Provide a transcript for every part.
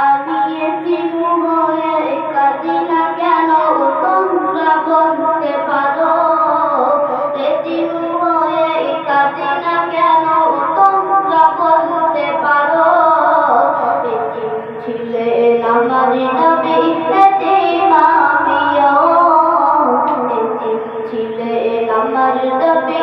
আমি এতিম হয়ে কাঁদি না কেন তোমরা বলতে পারো? এতিম হয়ে কাঁদি না কেন তোমরা বলতে পারো? ছিলে আমার নবী এতিম আমিও এতিম ছিলে আমার নবী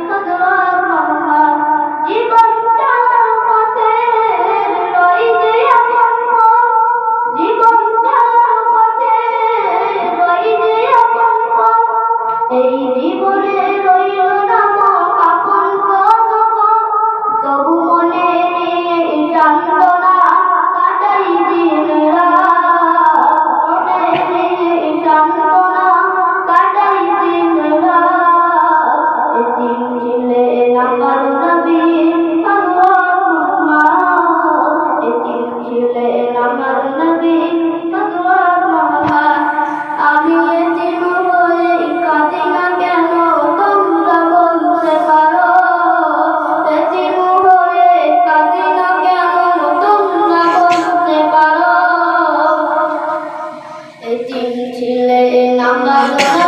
保